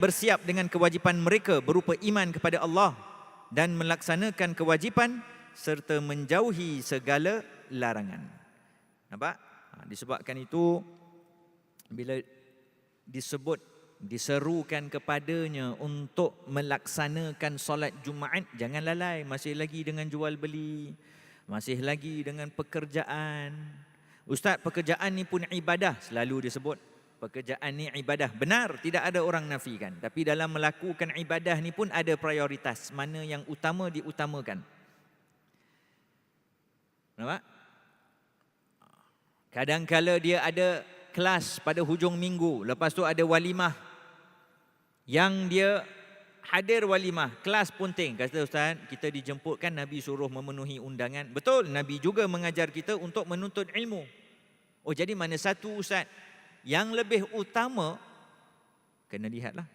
bersiap dengan kewajipan mereka berupa iman kepada Allah dan melaksanakan kewajipan serta menjauhi segala larangan. Nampak? Ha, disebabkan itu bila disebut diserukan kepadanya untuk melaksanakan solat Jumaat jangan lalai masih lagi dengan jual beli masih lagi dengan pekerjaan ustaz pekerjaan ni pun ibadah selalu disebut pekerjaan ni ibadah. Benar tidak ada orang nafikan. Tapi dalam melakukan ibadah ni pun ada prioritas. Mana yang utama diutamakan. Nampak? Kadang-kala dia ada kelas pada hujung minggu lepas tu ada walimah. Yang dia hadir walimah kelas punting kata ustaz kita dijemputkan nabi suruh memenuhi undangan. Betul nabi juga mengajar kita untuk menuntut ilmu. Oh jadi mana satu ustaz yang lebih utama kena lihatlah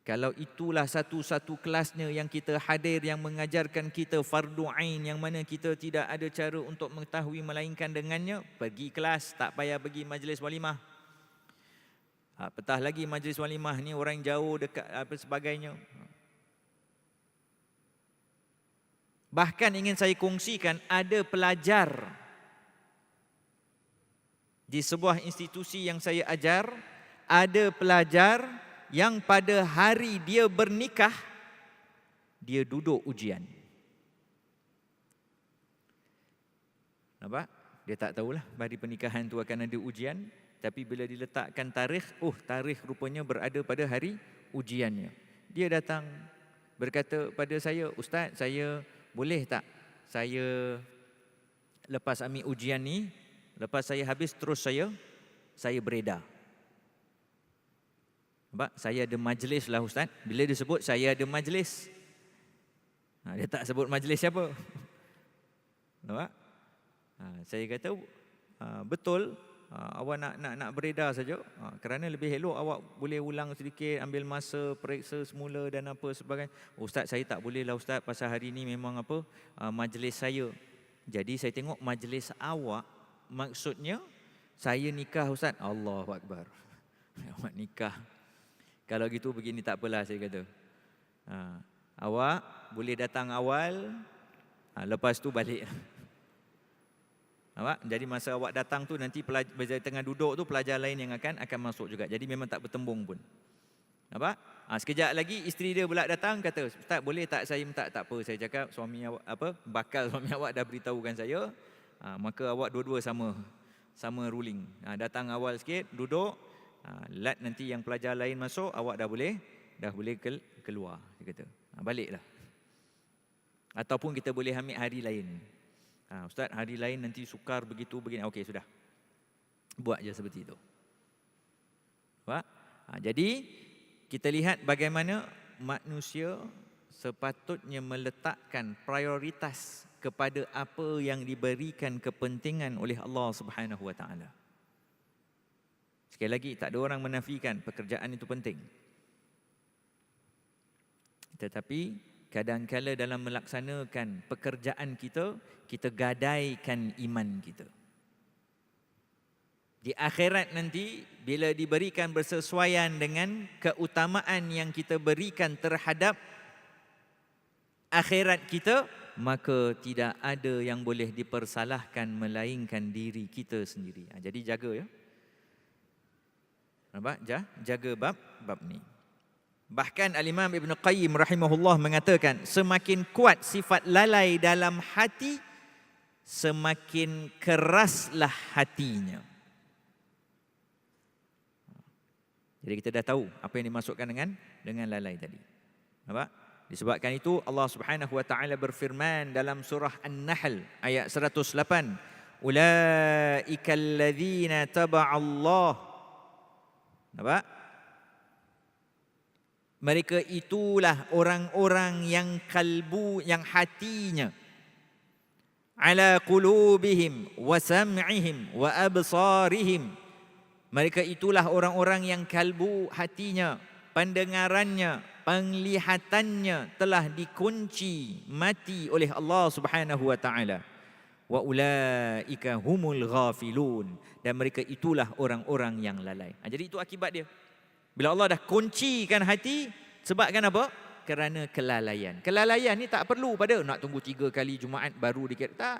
kalau itulah satu-satu kelasnya yang kita hadir yang mengajarkan kita fardu ain yang mana kita tidak ada cara untuk mengetahui melainkan dengannya pergi kelas tak payah pergi majlis walimah Ha, petah lagi majlis walimah ni orang jauh dekat apa sebagainya. Bahkan ingin saya kongsikan ada pelajar di sebuah institusi yang saya ajar, ada pelajar yang pada hari dia bernikah dia duduk ujian. Nampak? Dia tak tahulah hari pernikahan tu akan ada ujian, tapi bila diletakkan tarikh, oh tarikh rupanya berada pada hari ujiannya. Dia datang berkata pada saya, Ustaz saya boleh tak saya lepas ambil ujian ni, lepas saya habis terus saya, saya beredar. Nampak? Saya ada majlis lah Ustaz. Bila dia sebut saya ada majlis. Ha, dia tak sebut majlis siapa. Nampak? Ha, saya kata ha, betul Ha, awak nak nak nak beredar saja ha, kerana lebih elok awak boleh ulang sedikit ambil masa periksa semula dan apa sebagainya ustaz saya tak boleh lah ustaz pasal hari ini memang apa ha, majlis saya jadi saya tengok majlis awak maksudnya saya nikah ustaz Allahu akbar awak nikah kalau gitu begini tak apalah saya kata ha, awak boleh datang awal ha, lepas tu balik Nampak? Jadi masa awak datang tu nanti pelajar tengah duduk tu pelajar lain yang akan akan masuk juga. Jadi memang tak bertembung pun. Nampak? Ha, sekejap lagi isteri dia pula datang kata, "Ustaz, boleh tak saya minta tak apa?" Saya cakap, "Suami awak apa? Bakal suami awak dah beritahukan saya." Ha, maka awak dua-dua sama sama ruling. Ha, datang awal sikit, duduk. Ha, lat nanti yang pelajar lain masuk, awak dah boleh dah boleh keluar, dia kata. Ha, baliklah. Ataupun kita boleh ambil hari lain. Ha, Ustaz, hari lain nanti sukar begitu begini. Okey, sudah. Buat je seperti itu. Ha, jadi, kita lihat bagaimana manusia sepatutnya meletakkan prioritas kepada apa yang diberikan kepentingan oleh Allah Subhanahu Wa Taala. Sekali lagi, tak ada orang menafikan pekerjaan itu penting. Tetapi kadangkala dalam melaksanakan pekerjaan kita kita gadaikan iman kita di akhirat nanti bila diberikan bersesuaian dengan keutamaan yang kita berikan terhadap akhirat kita maka tidak ada yang boleh dipersalahkan melainkan diri kita sendiri. Ha, jadi jaga ya. Nampak? Jaga bab bab ni. Bahkan Al-Imam Ibn Qayyim rahimahullah mengatakan semakin kuat sifat lalai dalam hati semakin keraslah hatinya. Jadi kita dah tahu apa yang dimasukkan dengan dengan lalai tadi. Nampak? Disebabkan itu Allah Subhanahu wa taala berfirman dalam surah An-Nahl ayat 108, "Ulaika alladzina taba'a Allah" Nampak? Mereka itulah orang-orang yang kalbu, yang hatinya ala qulubihim wa sam'ihim wa absarihim. Mereka itulah orang-orang yang kalbu hatinya, pendengarannya, penglihatannya telah dikunci mati oleh Allah Subhanahu wa taala. Wa ulaika humul ghafilun dan mereka itulah orang-orang yang lalai. Ha, jadi itu akibat dia. Bila Allah dah kuncikan hati, sebabkan apa? Kerana kelalaian. Kelalaian ni tak perlu pada nak tunggu tiga kali Jumaat baru dikira. Tak.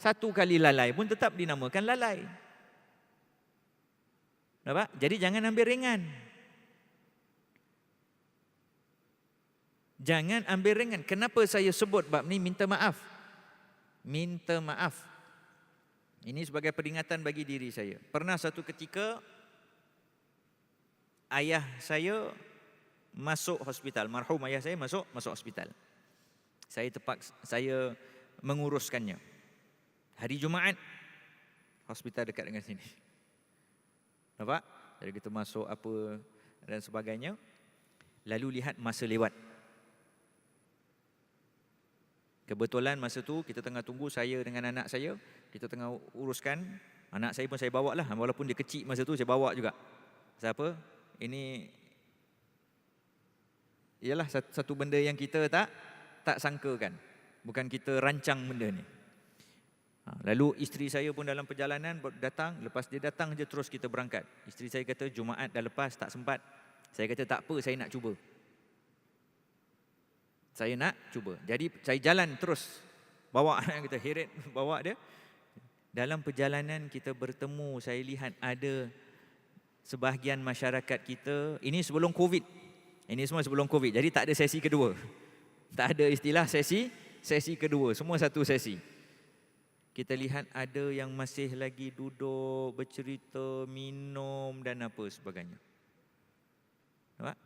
Satu kali lalai pun tetap dinamakan lalai. Nampak? Jadi jangan ambil ringan. Jangan ambil ringan. Kenapa saya sebut bab ni minta maaf? Minta maaf. Ini sebagai peringatan bagi diri saya. Pernah satu ketika ayah saya masuk hospital. Marhum ayah saya masuk masuk hospital. Saya terpaksa saya menguruskannya. Hari Jumaat hospital dekat dengan sini. Nampak? Jadi kita masuk apa dan sebagainya. Lalu lihat masa lewat. Kebetulan masa tu kita tengah tunggu saya dengan anak saya, kita tengah uruskan. Anak saya pun saya bawa lah, walaupun dia kecil masa tu saya bawa juga. Siapa? Ini ialah satu benda yang kita tak tak sangkakan. Bukan kita rancang benda ni. Ha, lalu isteri saya pun dalam perjalanan datang, lepas dia datang je terus kita berangkat. Isteri saya kata Jumaat dah lepas tak sempat. Saya kata tak apa, saya nak cuba. Saya nak cuba. Jadi saya jalan terus bawa anak kita heret bawa dia. Dalam perjalanan kita bertemu, saya lihat ada sebahagian masyarakat kita, ini sebelum Covid. Ini semua sebelum Covid. Jadi tak ada sesi kedua. Tak ada istilah sesi sesi kedua, semua satu sesi. Kita lihat ada yang masih lagi duduk, bercerita, minum dan apa sebagainya. Nampak?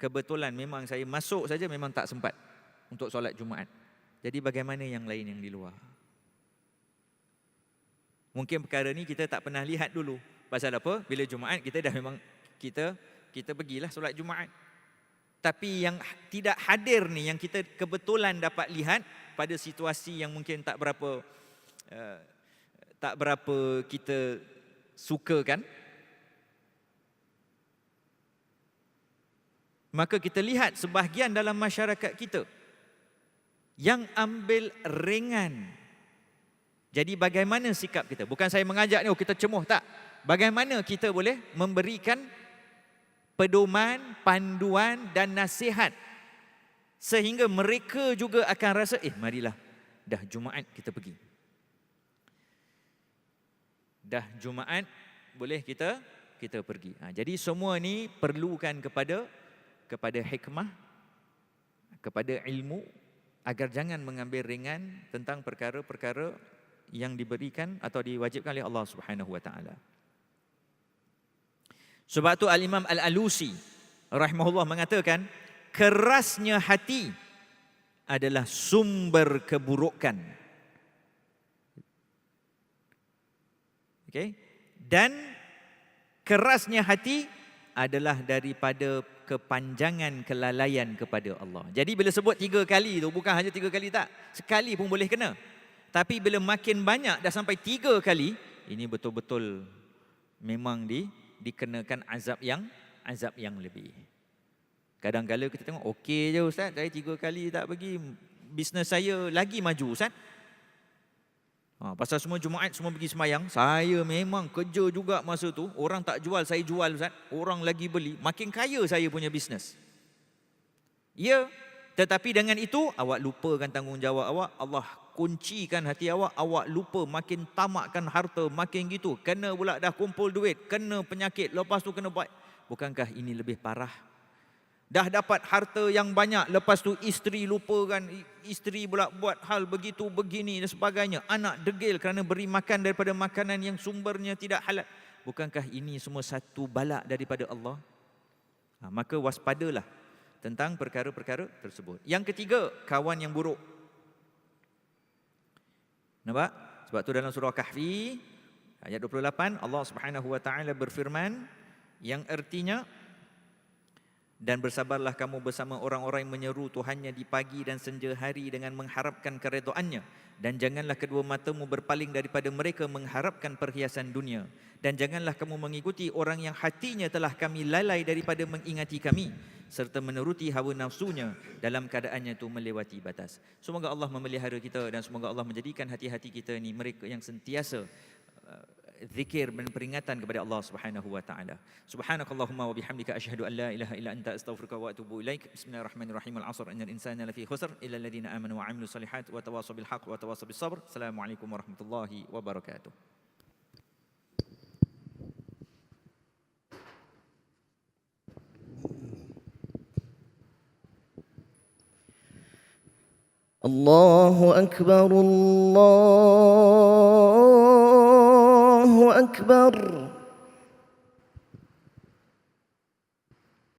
Kebetulan memang saya masuk saja memang tak sempat untuk solat Jumaat. Jadi bagaimana yang lain yang di luar? Mungkin perkara ni kita tak pernah lihat dulu. Pasal apa? Bila Jumaat kita dah memang kita kita pergilah solat Jumaat. Tapi yang tidak hadir ni yang kita kebetulan dapat lihat pada situasi yang mungkin tak berapa uh, tak berapa kita sukakan maka kita lihat sebahagian dalam masyarakat kita yang ambil ringan. Jadi bagaimana sikap kita? Bukan saya mengajak ni, oh kita cemuh, tak. Bagaimana kita boleh memberikan pedoman, panduan dan nasihat sehingga mereka juga akan rasa, eh marilah, dah Jumaat kita pergi. Dah Jumaat, boleh kita kita pergi. Ha, jadi semua ni perlukan kepada kepada hikmah, kepada ilmu agar jangan mengambil ringan tentang perkara-perkara yang diberikan atau diwajibkan oleh Allah Subhanahu wa taala. Sebab tu Al-Imam Al-Alusi rahimahullah mengatakan kerasnya hati adalah sumber keburukan. Okay? Dan kerasnya hati adalah daripada kepanjangan kelalaian kepada Allah. Jadi bila sebut tiga kali tu bukan hanya tiga kali tak. Sekali pun boleh kena. Tapi bila makin banyak dah sampai tiga kali, ini betul-betul memang di dikenakan azab yang azab yang lebih. Kadang-kala kita tengok okey je ustaz, saya tiga kali tak pergi bisnes saya lagi maju ustaz. Ha, pasal semua Jumaat semua pergi semayang, saya memang kerja juga masa tu. Orang tak jual, saya jual Ustaz. Orang lagi beli, makin kaya saya punya bisnes. Ya, tetapi dengan itu awak lupakan tanggungjawab awak. Allah kuncikan hati awak, awak lupa makin tamakkan harta, makin gitu. Kena pula dah kumpul duit, kena penyakit, lepas tu kena buat. Bukankah ini lebih parah Dah dapat harta yang banyak, lepas tu isteri lupakan, isteri pula buat hal begitu, begini dan sebagainya. Anak degil kerana beri makan daripada makanan yang sumbernya tidak halal. Bukankah ini semua satu balak daripada Allah? Ha, maka waspadalah tentang perkara-perkara tersebut. Yang ketiga, kawan yang buruk. Nampak? Sebab tu dalam surah Kahfi, ayat 28, Allah subhanahu wa ta'ala berfirman, yang artinya, dan bersabarlah kamu bersama orang-orang yang menyeru Tuhannya di pagi dan senja hari dengan mengharapkan keredoannya. Dan janganlah kedua matamu berpaling daripada mereka mengharapkan perhiasan dunia. Dan janganlah kamu mengikuti orang yang hatinya telah kami lalai daripada mengingati kami. Serta menuruti hawa nafsunya dalam keadaannya itu melewati batas. Semoga Allah memelihara kita dan semoga Allah menjadikan hati-hati kita ini mereka yang sentiasa zikir dan peringatan kepada Allah Subhanahu wa taala. Subhanakallahumma wa bihamdika asyhadu an la ilaha illa anta astaghfiruka wa atubu ilaik. Bismillahirrahmanirrahim. Al-'asr innal insana lafi khusr illa alladhina amanu wa 'amilus solihat wa tawassaw bil haqq wa tawassaw bis sabr. Assalamualaikum warahmatullahi wabarakatuh. الله أكبر الله أكبر